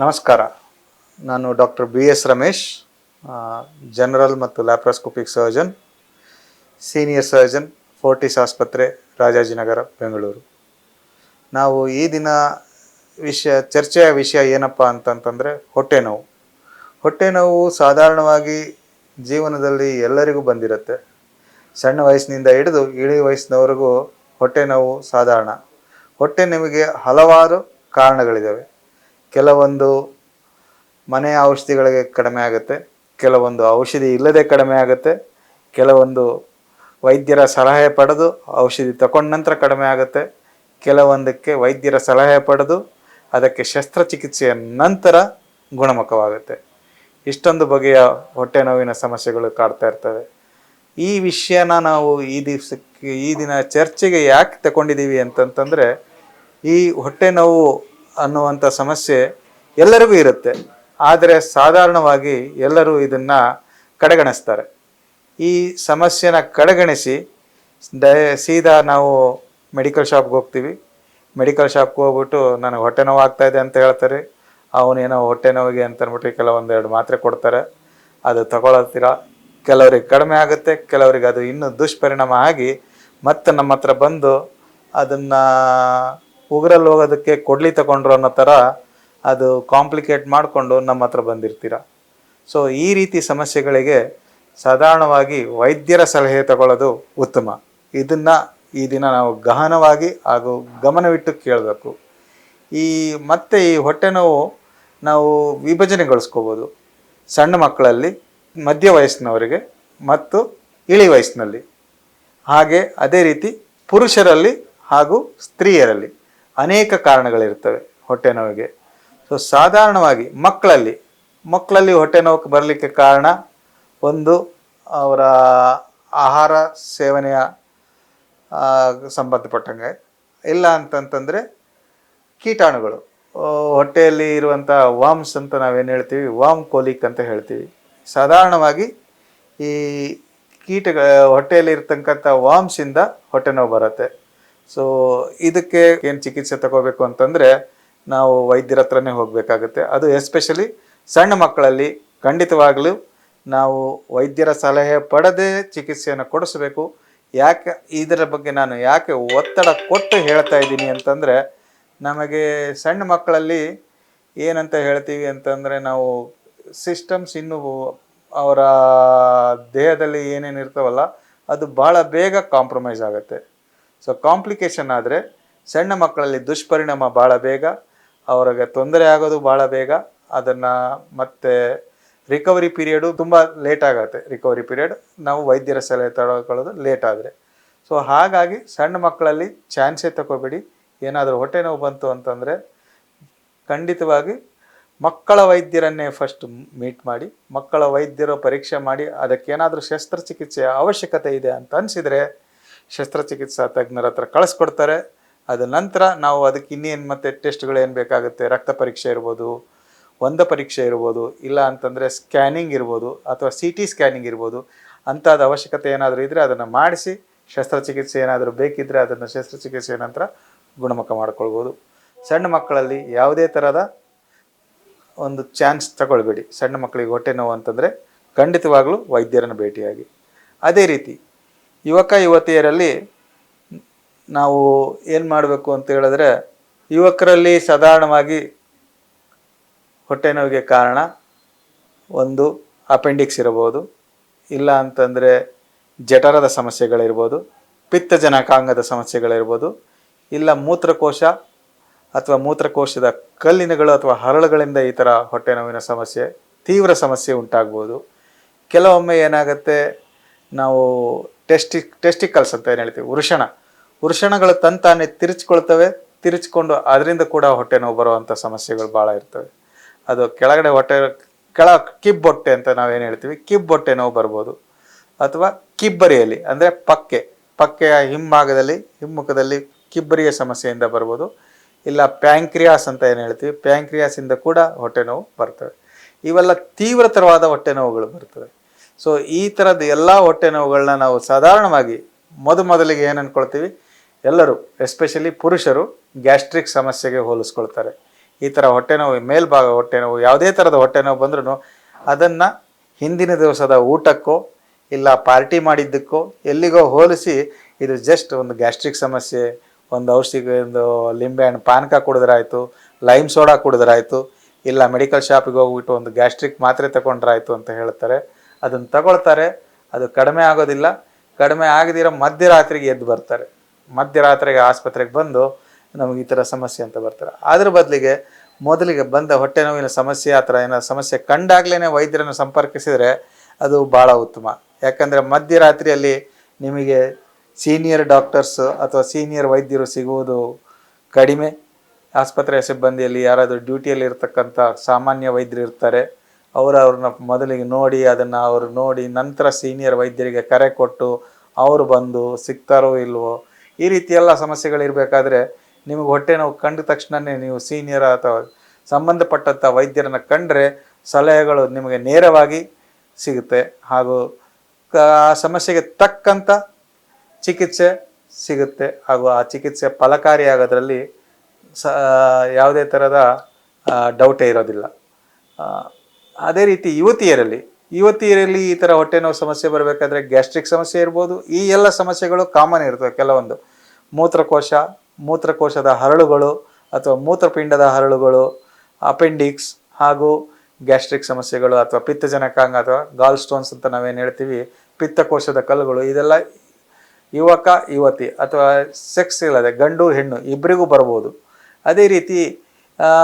ನಮಸ್ಕಾರ. ನಾನು doctor B S Ramesh general ಮತ್ತು laparoscopic surgeon, senior surgeon, Fortis ಆಸ್ಪತ್ರೆ, ರಾಜಾಜಿನಗರ, ಬೆಂಗಳೂರು. ನಾವು ಈ ದಿನ ವಿಷಯ, ಚರ್ಚೆಯ ವಿಷಯ ಏನಪ್ಪ ಅಂತಂತಂದರೆ ಹೊಟ್ಟೆ ನೋವು. ಹೊಟ್ಟೆ ನೋವು ಸಾಧಾರಣವಾಗಿ ಜೀವನದಲ್ಲಿ ಎಲ್ಲರಿಗೂ ಬಂದಿರುತ್ತೆ. ಸಣ್ಣ ವಯಸ್ಸಿನಿಂದ ಹಿಡಿದು ಇಳಿ ವಯಸ್ಸಿನವರೆಗೂ ಹೊಟ್ಟೆ ನೋವು ಸಾಧಾರಣ. ಹೊಟ್ಟೆ ನಿಮಗೆ ಹಲವಾರು ಕಾರಣಗಳಿದ್ದಾವೆ ಕೆಲವೊಂದು ಮನೆಯ ಔಷಧಿಗಳಿಗೆ ಕಡಿಮೆ ಆಗುತ್ತೆ, ಕೆಲವೊಂದು ಔಷಧಿ ಇಲ್ಲದೆ ಕಡಿಮೆ ಆಗುತ್ತೆ, ಕೆಲವೊಂದು ವೈದ್ಯರ ಸಲಹೆ ಪಡೆದು ಔಷಧಿ ತಗೊಂಡ ನಂತರ ಕಡಿಮೆ ಆಗುತ್ತೆ, ಕೆಲವೊಂದಕ್ಕೆ ವೈದ್ಯರ ಸಲಹೆ ಪಡೆದು ಅದಕ್ಕೆ ಶಸ್ತ್ರಚಿಕಿತ್ಸೆಯ ನಂತರ ಗುಣಮುಖವಾಗುತ್ತೆ. ಇಷ್ಟೊಂದು ಬಗೆಯ ಹೊಟ್ಟೆ ನೋವಿನ ಸಮಸ್ಯೆಗಳು ಕಾಡ್ತಾ ಇರ್ತವೆ. ಈ ವಿಷಯನ ನಾವು ಈ ದಿವಸಕ್ಕೆ, ಈ ದಿನ ಚರ್ಚೆಗೆ ಯಾಕೆ ತಗೊಂಡಿದ್ದೀವಿ ಅಂತಂತಂದರೆ, ಈ ಹೊಟ್ಟೆ ನೋವು ಅನ್ನುವಂಥ ಸಮಸ್ಯೆ ಎಲ್ಲರಿಗೂ ಇರುತ್ತೆ. ಆದರೆ ಸಾಧಾರಣವಾಗಿ ಎಲ್ಲರೂ ಇದನ್ನು ಕಡೆಗಣಿಸ್ತಾರೆ. ಈ ಸಮಸ್ಯೆನ ಕಡೆಗಣಿಸಿ ಡೈ ಸೀದಾ ನಾವು ಮೆಡಿಕಲ್ ಶಾಪ್ಗೆ ಹೋಗ್ತೀವಿ. ಮೆಡಿಕಲ್ ಶಾಪ್ಗೆ ಹೋಗ್ಬಿಟ್ಟು ನನಗೆ ಹೊಟ್ಟೆ ನೋವು ಇದೆ ಅಂತ ಹೇಳ್ತಾರೆ. ಅವನೇನೋ ಹೊಟ್ಟೆ ನೋವಿಗೆ ಅಂತ ಅಂದ್ಬಿಟ್ಟು ಕೆಲವೊಂದೆರಡು ಮಾತ್ರೆ ಕೊಡ್ತಾರೆ. ಅದು ತಗೊಳತ್ತೀರ? ಕೆಲವರಿಗೆ ಕಡಿಮೆ ಆಗುತ್ತೆ, ಕೆಲವರಿಗೆ ಅದು ಇನ್ನೂ ದುಷ್ಪರಿಣಾಮ ಆಗಿ ಮತ್ತೆ ನಮ್ಮ ಹತ್ರ ಬಂದು ಅದನ್ನು ಉಗುರಲ್ಲಿ ಹೋಗೋದಕ್ಕೆ ಕೊಡ್ಲಿ ತಗೊಂಡ್ರು ಅನ್ನೋ ಥರ ಅದು ಕಾಂಪ್ಲಿಕೇಟ್ ಮಾಡಿಕೊಂಡು ನಮ್ಮ ಹತ್ರ ಬಂದಿರ್ತೀರ. ಸೊ ಈ ರೀತಿ ಸಮಸ್ಯೆಗಳಿಗೆ ಸಾಧಾರಣವಾಗಿ ವೈದ್ಯರ ಸಲಹೆ ತಗೊಳ್ಳೋದು ಉತ್ತಮ. ಇದನ್ನು ಈ ದಿನ ನಾವು ಗಹನವಾಗಿ ಹಾಗೂ ಗಮನವಿಟ್ಟು ಕೇಳಬೇಕು. ಈ ಮತ್ತೆ ಈ ಹೊಟ್ಟೆ ನೋವು ನಾವು ವಿಭಜನೆಗೊಳಿಸ್ಕೋಬೋದು. ಸಣ್ಣ ಮಕ್ಕಳಲ್ಲಿ, ಮಧ್ಯ ವಯಸ್ಸಿನವರಿಗೆ ಮತ್ತು ಇಳಿ ವಯಸ್ಸಿನಲ್ಲಿ. ಹಾಗೆ ಅದೇ ರೀತಿ ಪುರುಷರಲ್ಲಿ ಹಾಗೂ ಸ್ತ್ರೀಯರಲ್ಲಿ. ಅನೇಕ ಕಾರಣಗಳಿರ್ತವೆ ಹೊಟ್ಟೆ ನೋವಿಗೆ. ಸೊ ಸಾಧಾರಣವಾಗಿ ಮಕ್ಕಳಲ್ಲಿ ಮಕ್ಕಳಲ್ಲಿ ಹೊಟ್ಟೆ ನೋವು ಬರಲಿಕ್ಕೆ ಕಾರಣ ಒಂದು ಅವರ ಆಹಾರ ಸೇವನೆಯ ಸಂಬಂಧಪಟ್ಟಂಗೆ. ಇಲ್ಲ ಅಂತಂತಂದರೆ ಕೀಟಾಣುಗಳು. ಹೊಟ್ಟೆಯಲ್ಲಿ ಇರುವಂಥ ವಾಮ್ಸ್ ಅಂತ ನಾವೇನು ಹೇಳ್ತೀವಿ? ವಾಮ್ ಕೋಲಿಕ್ ಅಂತ ಹೇಳ್ತೀವಿ. ಸಾಧಾರಣವಾಗಿ ಈ ಕೀಟಗಳ, ಹೊಟ್ಟೆಯಲ್ಲಿ ಇರ್ತಕ್ಕಂಥ ವಾಮ್ಸಿಂದ ಹೊಟ್ಟೆ ನೋವು ಬರುತ್ತೆ. ಸೊ ಇದಕ್ಕೆ ಏನು ಚಿಕಿತ್ಸೆ ತಗೋಬೇಕು ಅಂತಂದರೆ ನಾವು ವೈದ್ಯರ ಹತ್ರನೇ ಹೋಗಬೇಕಾಗುತ್ತೆ. ಅದು ಎಸ್ಪೆಷಲಿ ಸಣ್ಣ ಮಕ್ಕಳಲ್ಲಿ ಖಂಡಿತವಾಗಲೂ ನಾವು ವೈದ್ಯರ ಸಲಹೆ ಪಡೆದೇ ಚಿಕಿತ್ಸೆಯನ್ನು ಕೊಡಿಸಬೇಕು. ಯಾಕೆ, ಇದರ ಬಗ್ಗೆ ನಾನು ಯಾಕೆ ಒತ್ತಡ ಕೊಟ್ಟು ಹೇಳ್ತಾ ಇದ್ದೀನಿ ಅಂತಂದರೆ, ನಮಗೆ ಸಣ್ಣ ಮಕ್ಕಳಲ್ಲಿ ಏನಂತ ಹೇಳ್ತೀವಿ ಅಂತಂದರೆ ನಾವು ಸಿಸ್ಟಮ್ಸ್ ಇನ್ನೂ ಅವರ ದೇಹದಲ್ಲಿ ಏನೇನು ಇರ್ತಾವಲ್ಲ ಅದು ಭಾಳ ಬೇಗ ಕಾಂಪ್ರಮೈಸ್ ಆಗುತ್ತೆ. ಸೊ ಕಾಂಪ್ಲಿಕೇಶನ್ ಆದರೆ ಸಣ್ಣ ಮಕ್ಕಳಲ್ಲಿ ದುಷ್ಪರಿಣಾಮ ಭಾಳ ಬೇಗ, ಅವ್ರಿಗೆ ತೊಂದರೆ ಆಗೋದು ಭಾಳ ಬೇಗ, ಅದನ್ನು ಮತ್ತೆ ರಿಕವರಿ ಪೀರಿಯಡು ತುಂಬ ಲೇಟ್ ಆಗುತ್ತೆ. ರಿಕವರಿ ಪೀರಿಯಡ್ ನಾವು ವೈದ್ಯರ ಸಲಹೆ ತಗೊಳ್ಳೋದು ಲೇಟ್ ಆದರೆ. ಸೊ ಹಾಗಾಗಿ ಸಣ್ಣ ಮಕ್ಕಳಲ್ಲಿ ಚಾನ್ಸೇ ತಗೋಬೇಡಿ. ಏನಾದರೂ ಹೊಟ್ಟೆ ನೋವು ಬಂತು ಅಂತಂದರೆ ಖಂಡಿತವಾಗಿ ಮಕ್ಕಳ ವೈದ್ಯರನ್ನೇ ಫಸ್ಟ್ ಮೀಟ್ ಮಾಡಿ, ಮಕ್ಕಳ ವೈದ್ಯರು ಪರೀಕ್ಷೆ ಮಾಡಿ ಅದಕ್ಕೇನಾದರೂ ಶಸ್ತ್ರಚಿಕಿತ್ಸೆಯ ಅವಶ್ಯಕತೆ ಇದೆ ಅಂತ ಅನಿಸಿದರೆ ಶಸ್ತ್ರಚಿಕಿತ್ಸಾ ತಜ್ಞರ ಹತ್ರ ಕಳಿಸ್ಕೊಡ್ತಾರೆ. ಅದ ನಂತರ ನಾವು ಅದಕ್ಕೆ ಇನ್ನೇನು ಮತ್ತೆ ಟೆಸ್ಟ್ಗಳು ಏನು ಬೇಕಾಗುತ್ತೆ? ರಕ್ತ ಪರೀಕ್ಷೆ ಇರ್ಬೋದು, ಒಂದ ಪರೀಕ್ಷೆ ಇರ್ಬೋದು, ಇಲ್ಲ ಅಂತಂದರೆ ಸ್ಕ್ಯಾನಿಂಗ್ ಇರ್ಬೋದು, ಅಥವಾ ಸಿ ಟಿ ಸ್ಕ್ಯಾನಿಂಗ್ ಇರ್ಬೋದು. ಅಂಥದ್ದು ಅವಶ್ಯಕತೆ ಏನಾದರೂ ಇದ್ದರೆ ಅದನ್ನು ಮಾಡಿಸಿ, ಶಸ್ತ್ರಚಿಕಿತ್ಸೆ ಏನಾದರೂ ಬೇಕಿದ್ದರೆ ಅದನ್ನು ಶಸ್ತ್ರಚಿಕಿತ್ಸೆಯ ನಂತರ ಗುಣಮುಖ ಮಾಡ್ಕೊಳ್ಬೋದು. ಸಣ್ಣ ಮಕ್ಕಳಲ್ಲಿ ಯಾವುದೇ ಥರದ ಒಂದು ಚಾನ್ಸ್ ತಗೊಳ್ಬೇಡಿ. ಸಣ್ಣ ಮಕ್ಕಳಿಗೆ ಹೊಟ್ಟೆ ನೋವು ಅಂತಂದರೆ ಖಂಡಿತವಾಗ್ಲೂ ವೈದ್ಯರನ್ನು ಭೇಟಿಯಾಗಿ. ಅದೇ ರೀತಿ ಯುವಕ, ಯುವತಿಯರಲ್ಲಿ ನಾವು ಏನು ಮಾಡಬೇಕು ಅಂತ ಹೇಳಿದ್ರೆ, ಯುವಕರಲ್ಲಿ ಸಾಧಾರಣವಾಗಿ ಹೊಟ್ಟೆ ನೋವಿಗೆ ಕಾರಣ ಒಂದು ಅಪೆಂಡಿಕ್ಸ್ ಇರಬಹುದು, ಇಲ್ಲ ಅಂತಂದರೆ ಜಠರದ ಸಮಸ್ಯೆಗಳಿರ್ಬೋದು, ಪಿತ್ತಜನಕಾಂಗದ ಸಮಸ್ಯೆಗಳಿರ್ಬೋದು, ಇಲ್ಲ ಮೂತ್ರಕೋಶ ಅಥವಾ ಮೂತ್ರಕೋಶದ ಕಲ್ಲಿನಗಳು ಅಥವಾ ಹರಳುಗಳಿಂದ ಈ ಥರ ಹೊಟ್ಟೆ ನೋವಿನ ಸಮಸ್ಯೆ, ತೀವ್ರ ಸಮಸ್ಯೆ ಉಂಟಾಗ್ಬೋದು. ಕೆಲವೊಮ್ಮೆ ಏನಾಗುತ್ತೆ, ನಾವು ಟೆಸ್ಟಿ ಟೆಸ್ಟಿಕಲ್ಸ್ ಅಂತ ಏನು ಹೇಳ್ತೀವಿ? ವೃಷಣ. ವೃಷಣಗಳು ತಂತಾನೆ ತಿರುಚಿಕೊಳ್ತವೆ, ತಿರುಚಿಕೊಂಡು ಅದರಿಂದ ಕೂಡ ಹೊಟ್ಟೆ ನೋವು ಬರುವಂಥ ಸಮಸ್ಯೆಗಳು ಭಾಳ ಇರ್ತವೆ. ಅದು ಕೆಳಗಡೆ ಹೊಟ್ಟೆ, ಕೆಳ ಕಿಬ್ಬೊಟ್ಟೆ ಅಂತ ನಾವೇನು ಹೇಳ್ತೀವಿ? ಕಿಬ್ಬೊಟ್ಟೆ ನೋವು ಬರ್ಬೋದು. ಅಥವಾ ಕಿಬ್ಬರಿಯಲ್ಲಿ, ಅಂದರೆ ಪಕ್ಕೆ. ಪಕ್ಕೆಯ ಹಿಂಭಾಗದಲ್ಲಿ ಹಿಮ್ಮುಖದಲ್ಲಿ ಕಿಬ್ಬರಿಯ ಸಮಸ್ಯೆಯಿಂದ ಬರ್ಬೋದು. ಇಲ್ಲ ಪ್ಯಾಂಕ್ರಿಯಾಸ್ ಅಂತ ಏನು ಹೇಳ್ತೀವಿ? ಪ್ಯಾಂಕ್ರಿಯಾಸಿಂದ ಕೂಡ ಹೊಟ್ಟೆ ನೋವು ಬರ್ತವೆ. ಇವೆಲ್ಲ ತೀವ್ರತರವಾದ ಹೊಟ್ಟೆ ನೋವುಗಳು ಬರ್ತವೆ. ಸೊ ಈ ಥರದ ಎಲ್ಲ ಹೊಟ್ಟೆ ನೋವುಗಳನ್ನ ನಾವು ಸಾಧಾರಣವಾಗಿ ಮೊದ ಮೊದಲಿಗೆ ಏನು ಅಂದ್ಕೊಳ್ತೀವಿ ಎಲ್ಲರೂ ಎಸ್ಪೆಷಲಿ ಪುರುಷರು ಗ್ಯಾಸ್ಟ್ರಿಕ್ ಸಮಸ್ಯೆಗೆ ಹೋಲಿಸ್ಕೊಳ್ತಾರೆ. ಈ ಥರ ಹೊಟ್ಟೆ ನೋವು, ಮೇಲ್ಭಾಗ ಹೊಟ್ಟೆ ನೋವು, ಯಾವುದೇ ಥರದ ಹೊಟ್ಟೆ ನೋವು ಬಂದ್ರೂ ಅದನ್ನು ಹಿಂದಿನ ದಿವಸದ ಊಟಕ್ಕೋ, ಇಲ್ಲ ಪಾರ್ಟಿ ಮಾಡಿದ್ದಕ್ಕೋ ಎಲ್ಲಿಗೋ ಹೋಲಿಸಿ ಇದು ಜಸ್ಟ್ ಒಂದು ಗ್ಯಾಸ್ಟ್ರಿಕ್ ಸಮಸ್ಯೆ, ಒಂದು ಔಷಧಿಗೆ, ಒಂದು ಲಿಂಬೆ ಹಣ್ಣು ಪಾನಕ ಕುಡಿದ್ರಾಯಿತು ಲೈಮ್ ಸೋಡಾ ಕುಡಿದ್ರಾಯಿತು, ಇಲ್ಲ ಮೆಡಿಕಲ್ ಶಾಪಿಗೆ ಹೋಗ್ಬಿಟ್ಟು ಒಂದು ಗ್ಯಾಸ್ಟ್ರಿಕ್ ಮಾತ್ರೆ ತಗೊಂಡ್ರಾಯ್ತು ಅಂತ ಹೇಳ್ತಾರೆ. ಅದನ್ನು ತಗೊಳ್ತಾರೆ. ಅದು ಕಡಿಮೆ ಆಗೋದಿಲ್ಲ. ಕಡಿಮೆ ಆಗದಿರೋ ಮಧ್ಯರಾತ್ರಿಗೆ ಎದ್ದು ಬರ್ತಾರೆ. ಮಧ್ಯರಾತ್ರಿಗೆ ಆಸ್ಪತ್ರೆಗೆ ಬಂದು ನಮಗೆ ಈ ಥರ ಸಮಸ್ಯೆ ಅಂತ ಬರ್ತಾರೆ. ಅದ್ರ ಬದಲಿಗೆ ಮೊದಲಿಗೆ ಬಂದ ಹೊಟ್ಟೆ ನೋವಿನ ಸಮಸ್ಯೆ, ಆ ಥರ ಏನಾದ್ರು ಸಮಸ್ಯೆ ಕಂಡಾಗ್ಲೇ ವೈದ್ಯರನ್ನು ಸಂಪರ್ಕಿಸಿದರೆ ಅದು ಭಾಳ ಉತ್ತಮ. ಯಾಕಂದರೆ ಮಧ್ಯರಾತ್ರಿಯಲ್ಲಿ ನಿಮಗೆ ಸೀನಿಯರ್ ಡಾಕ್ಟರ್ಸ್ ಅಥವಾ ಸೀನಿಯರ್ ವೈದ್ಯರು ಸಿಗುವುದು ಕಡಿಮೆ. ಆಸ್ಪತ್ರೆಯ ಸಿಬ್ಬಂದಿಯಲ್ಲಿ ಯಾರಾದರೂ ಡ್ಯೂಟಿಯಲ್ಲಿ ಇರ್ತಕ್ಕಂಥ ಸಾಮಾನ್ಯ ವೈದ್ಯರು ಇರ್ತಾರೆ. ಅವರು ಅವ್ರನ್ನ ಮೊದಲಿಗೆ ನೋಡಿ, ಅದನ್ನು ಅವರು ನೋಡಿ ನಂತರ ಸೀನಿಯರ್ ವೈದ್ಯರಿಗೆ ಕರೆ ಕೊಟ್ಟು ಅವರು ಬಂದು ಸಿಗ್ತಾರೋ ಇಲ್ವೋ, ಈ ರೀತಿ ಎಲ್ಲ ಸಮಸ್ಯೆಗಳಿರಬೇಕಾದ್ರೆ ನಿಮಗೆ ಹೊಟ್ಟೆ ನೋವು ಕಂಡ ತಕ್ಷಣವೇ ನೀವು ಸೀನಿಯರ್ ಅಥವಾ ಸಂಬಂಧಪಟ್ಟಂಥ ವೈದ್ಯರನ್ನು ಕಂಡರೆ ಸಲಹೆಗಳು ನಿಮಗೆ ನೇರವಾಗಿ ಸಿಗುತ್ತೆ. ಹಾಗೂ ಆ ಸಮಸ್ಯೆಗೆ ತಕ್ಕಂಥ ಚಿಕಿತ್ಸೆ ಸಿಗುತ್ತೆ. ಹಾಗೂ ಆ ಚಿಕಿತ್ಸೆ ಫಲಕಾರಿಯಾಗೋದ್ರಲ್ಲಿ ಸ ಯಾವುದೇ ಥರದ ಡೌಟೇ ಇರೋದಿಲ್ಲ. ಅದೇ ರೀತಿ ಯುವತಿಯರಲ್ಲಿ ಯುವತಿಯರಲ್ಲಿ ಈ ಥರ ಹೊಟ್ಟೆ ನೋವು ಸಮಸ್ಯೆ ಬರಬೇಕಾದ್ರೆ ಗ್ಯಾಸ್ಟ್ರಿಕ್ ಸಮಸ್ಯೆ ಇರ್ಬೋದು, ಈ ಎಲ್ಲ ಸಮಸ್ಯೆಗಳು ಕಾಮನ್ ಇರ್ತವೆ ಕೆಲವೊಂದು. ಮೂತ್ರಕೋಶ, ಮೂತ್ರಕೋಶದ ಹರಳುಗಳು ಅಥವಾ ಮೂತ್ರಪಿಂಡದ ಹರಳುಗಳು, ಅಪೆಂಡಿಕ್ಸ್ ಹಾಗೂ ಗ್ಯಾಸ್ಟ್ರಿಕ್ ಸಮಸ್ಯೆಗಳು ಅಥವಾ ಪಿತ್ತಜನಕಾಂಗ ಅಥವಾ ಗಾಲ್ ಸ್ಟೋನ್ಸ್ ಅಂತ ನಾವೇನು ಹೇಳ್ತೀವಿ, ಪಿತ್ತಕೋಶದ ಕಲ್ಲುಗಳು, ಇದೆಲ್ಲ ಯುವಕ, ಯುವತಿ ಅಥವಾ ಸೆಕ್ಸ್ ಇಲ್ಲದೆ ಗಂಡು, ಹೆಣ್ಣು ಇಬ್ಬರಿಗೂ ಬರ್ಬೋದು. ಅದೇ ರೀತಿ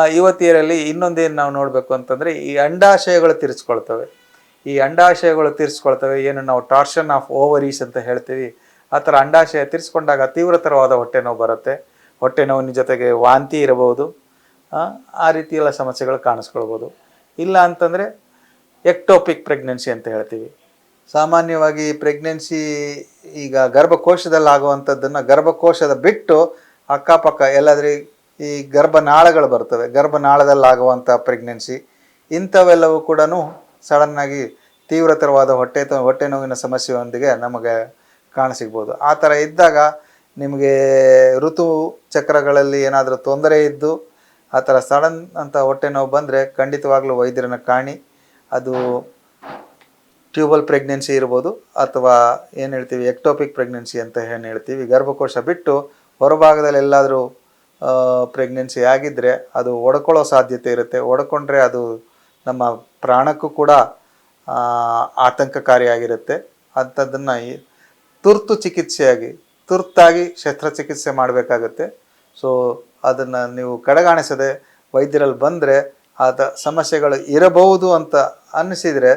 ಯುವತಿಯರಲ್ಲಿ ಇನ್ನೊಂದೇನು ನಾವು ನೋಡಬೇಕು ಅಂತಂದರೆ ಈ ಅಂಡಾಶಯಗಳು ತೀರಿಸ್ಕೊಳ್ತವೆ. ಈ ಅಂಡಾಶಯಗಳು ತೀರಿಸ್ಕೊಳ್ತವೆ. ಏನು ನಾವು ಟಾರ್ಷನ್ ಆಫ್ ಓವರೀಸ್ ಅಂತ ಹೇಳ್ತೀವಿ. ಆ ಥರ ಅಂಡಾಶಯ ತೀರಿಸ್ಕೊಂಡಾಗ ತೀವ್ರತರವಾದ ಹೊಟ್ಟೆ ನೋವು ಬರುತ್ತೆ. ಹೊಟ್ಟೆ ನೋವಿನ ಜೊತೆಗೆ ವಾಂತಿ ಇರಬಹುದು. ಆ, ರೀತಿ ಎಲ್ಲ ಸಮಸ್ಯೆಗಳು ಕಾಣಿಸ್ಕೊಳ್ಬೋದು. ಇಲ್ಲ ಅಂತಂದರೆ ಎಕ್ಟೋಪಿಕ್ ಪ್ರೆಗ್ನೆನ್ಸಿ ಅಂತ ಹೇಳ್ತೀವಿ. ಸಾಮಾನ್ಯವಾಗಿ ಪ್ರೆಗ್ನೆನ್ಸಿ ಈಗ ಗರ್ಭಕೋಶದಲ್ಲಿ ಆಗುವಂಥದ್ದನ್ನು ಗರ್ಭಕೋಶದ ಬಿಟ್ಟು ಅಕ್ಕಪಕ್ಕ ಎಲ್ಲಾದ್ರೂ ಈ ಗರ್ಭನಾಳಗಳು ಬರ್ತವೆ. ಗರ್ಭನಾಳದಲ್ಲಿ ಆಗುವಂಥ ಪ್ರೆಗ್ನೆನ್ಸಿ ಇಂಥವೆಲ್ಲವೂ ಕೂಡ ಸಡನ್ನಾಗಿ ತೀವ್ರತರವಾದ ಹೊಟ್ಟೆ ಹೊಟ್ಟೆ ನೋವಿನ ಸಮಸ್ಯೆಯೊಂದಿಗೆ ನಮಗೆ ಕಾಣಸಿಗ್ಬೋದು. ಆ ಥರ ಇದ್ದಾಗ ನಿಮಗೆ ಋತು ಚಕ್ರಗಳಲ್ಲಿ ಏನಾದರೂ ತೊಂದರೆ ಇದ್ದು ಆ ಥರ ಸಡನ್ ಅಂತ ಹೊಟ್ಟೆ ನೋವು ಬಂದರೆ ಖಂಡಿತವಾಗಲೂ ವೈದ್ಯರನ್ನು ಕಾಣಿ. ಅದು ಟ್ಯೂಬಲ್ ಪ್ರೆಗ್ನೆನ್ಸಿ ಇರ್ಬೋದು ಅಥವಾ ಏನು ಹೇಳ್ತೀವಿ ಎಕ್ಟೋಪಿಕ್ ಪ್ರೆಗ್ನೆನ್ಸಿ ಅಂತ ಏನು ಹೇಳ್ತೀವಿ, ಗರ್ಭಕೋಶ ಬಿಟ್ಟು ಹೊರಭಾಗದಲ್ಲಿ ಎಲ್ಲಾದರೂ ಪ್ರೆಗ್ನೆನ್ಸಿ ಆಗಿದ್ದರೆ ಅದು ಒಡ್ಕೊಳ್ಳೋ ಸಾಧ್ಯತೆ ಇರುತ್ತೆ. ಒಡ್ಕೊಂಡ್ರೆ ಅದು ನಮ್ಮ ಪ್ರಾಣಕ್ಕೂ ಕೂಡ ಆತಂಕಕಾರಿಯಾಗಿರುತ್ತೆ. ಅಂಥದ್ದನ್ನು ತುರ್ತು ಚಿಕಿತ್ಸೆಯಾಗಿ, ತುರ್ತಾಗಿ ಶಸ್ತ್ರಚಿಕಿತ್ಸೆ ಮಾಡಬೇಕಾಗುತ್ತೆ. ಸೊ ಅದನ್ನು ನೀವು ಕಡೆಗಾಣಿಸದೆ ವೈದ್ಯರಲ್ಲಿ ಬಂದರೆ ಆತ ಸಮಸ್ಯೆಗಳು ಇರಬಹುದು ಅಂತ ಅನ್ನಿಸಿದರೆ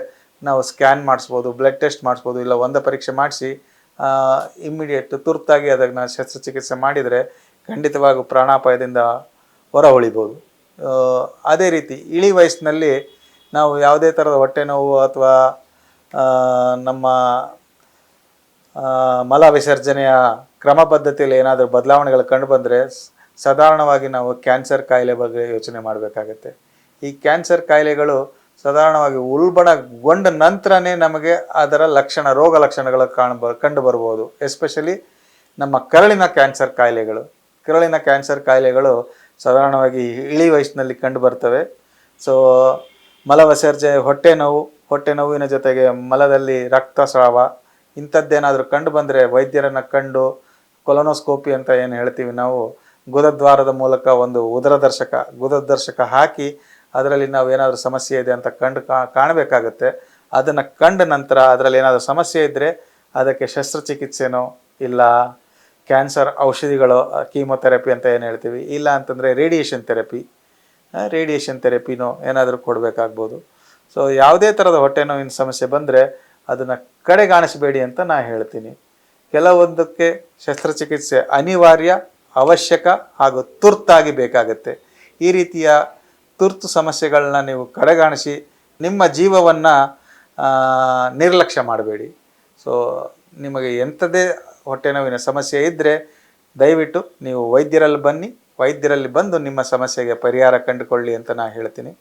ನಾವು ಸ್ಕ್ಯಾನ್ ಮಾಡಿಸ್ಬೋದು ಬ್ಲಡ್ ಟೆಸ್ಟ್ ಮಾಡಿಸ್ಬೋದು, ಇಲ್ಲ ಒಂದು ಪರೀಕ್ಷೆ ಮಾಡಿಸಿ ಇಮ್ಮಿಡಿಯೇಟ್ ತುರ್ತಾಗಿ ಅದನ್ನು ಶಸ್ತ್ರಚಿಕಿತ್ಸೆ ಮಾಡಿದರೆ ಖಂಡಿತವಾಗೂ ಪ್ರಾಣಾಪಾಯದಿಂದ ಹೊರ ಉಳಿಬೋದು ಅದೇ ರೀತಿ ಇಳಿ ವಯಸ್ಸಿನಲ್ಲಿ ನಾವು ಯಾವುದೇ ಥರದ ಹೊಟ್ಟೆ ನೋವು ಅಥವಾ ನಮ್ಮ ಮಲ ವಿಸರ್ಜನೆಯ ಕ್ರಮ ಪದ್ಧತಿಯಲ್ಲಿ ಏನಾದರೂ ಬದಲಾವಣೆಗಳು ಕಂಡು ಬಂದರೆ ಸಾಧಾರಣವಾಗಿ ನಾವು ಕ್ಯಾನ್ಸರ್ ಕಾಯಿಲೆ ಬಗ್ಗೆ ಯೋಚನೆ ಮಾಡಬೇಕಾಗತ್ತೆ. ಈ ಕ್ಯಾನ್ಸರ್ ಕಾಯಿಲೆಗಳು ಸಾಧಾರಣವಾಗಿ ಉಲ್ಬಣಗೊಂಡ ನಂತರನೇ ನಮಗೆ ಅದರ ಲಕ್ಷಣ, ರೋಗ ಲಕ್ಷಣಗಳು ಕಾಣ ಕಂಡು ಬರ್ಬೋದು. ಎಸ್ಪೆಷಲಿ ನಮ್ಮ ಕರಳಿನ ಕ್ಯಾನ್ಸರ್ ಕಾಯಿಲೆಗಳು. ಕರಳಿನ ಕ್ಯಾನ್ಸರ್ ಕಾಯಿಲೆಗಳು ಸಾಧಾರಣವಾಗಿ ಇಳಿ ವಯಸ್ಸಿನಲ್ಲಿ ಕಂಡು ಬರ್ತವೆ. ಸೊ ಮಲವಸರ್ಜೆ, ಹೊಟ್ಟೆ ನೋವು, ಹೊಟ್ಟೆ ನೋವಿನ ಜೊತೆಗೆ ಮಲದಲ್ಲಿ ರಕ್ತಸ್ರಾವ ಇಂಥದ್ದೇನಾದರೂ ಕಂಡು ಬಂದರೆ ವೈದ್ಯರನ್ನು ಕಂಡು ಕೊಲೊನೋಸ್ಕೋಪಿ ಅಂತ ಏನು ಹೇಳ್ತೀವಿ ನಾವು, ಗುದದ್ವಾರದ ಮೂಲಕ ಒಂದು ಉದರದರ್ಶಕ ಗುದದರ್ಶಕ ಹಾಕಿ ಅದರಲ್ಲಿ ನಾವು ಏನಾದರೂ ಸಮಸ್ಯೆ ಇದೆ ಅಂತ ಕಂಡು ಕಾಣಬೇಕಾಗುತ್ತೆ. ಅದನ್ನು ಕಂಡ ನಂತರ ಅದರಲ್ಲಿ ಏನಾದರೂ ಸಮಸ್ಯೆ ಇದ್ದರೆ ಅದಕ್ಕೆ ಶಸ್ತ್ರಚಿಕಿತ್ಸೆನೋ ಇಲ್ಲ ಕ್ಯಾನ್ಸರ್ ಔಷಧಿಗಳು ಕೀಮೊಥೆರಪಿ ಅಂತ ಏನು ಹೇಳ್ತೀವಿ? ಇಲ್ಲ ಅಂತಂದರೆ ರೇಡಿಯೇಷನ್ ಥೆರಪಿ. ರೇಡಿಯೇಷನ್ ಥೆರಪಿನೋ ಏನಾದರೂ ಕೊಡಬೇಕಾಗ್ಬೋದು. ಸೊ ಯಾವುದೇ ಥರದ ಹೊಟ್ಟೆ ನೋವಿನ ಸಮಸ್ಯೆ ಬಂದರೆ ಅದನ್ನು ಕಡೆಗಾಣಿಸಬೇಡಿ ಅಂತ ನಾನು ಹೇಳ್ತೀನಿ. ಕೆಲವೊಂದಕ್ಕೆ ಶಸ್ತ್ರಚಿಕಿತ್ಸೆ ಅನಿವಾರ್ಯ, ಅವಶ್ಯಕ ಹಾಗೂ ತುರ್ತಾಗಿ ಬೇಕಾಗುತ್ತೆ. ಈ ರೀತಿಯ ತುರ್ತು ಸಮಸ್ಯೆಗಳನ್ನ ನೀವು ಕಡೆಗಾಣಿಸಿ ನಿಮ್ಮ ಜೀವವನ್ನು ನಿರ್ಲಕ್ಷ್ಯ ಮಾಡಬೇಡಿ. ಸೊ ನಿಮಗೆ ಎಂಥದೇ ಹೊಟ್ಟೆ ನೋವಿನ ಸಮಸ್ಯೆ ಇದ್ದರೆ ದಯವಿಟ್ಟು ನೀವು ವೈದ್ಯರಲ್ಲಿ ಬನ್ನಿ, ವೈದ್ಯರಲ್ಲಿ ಬಂದು ನಿಮ್ಮ ಸಮಸ್ಯೆಗೆ ಪರಿಹಾರ ಕಂಡುಕೊಳ್ಳಿ ಅಂತ ನಾನು ಹೇಳ್ತೀನಿ.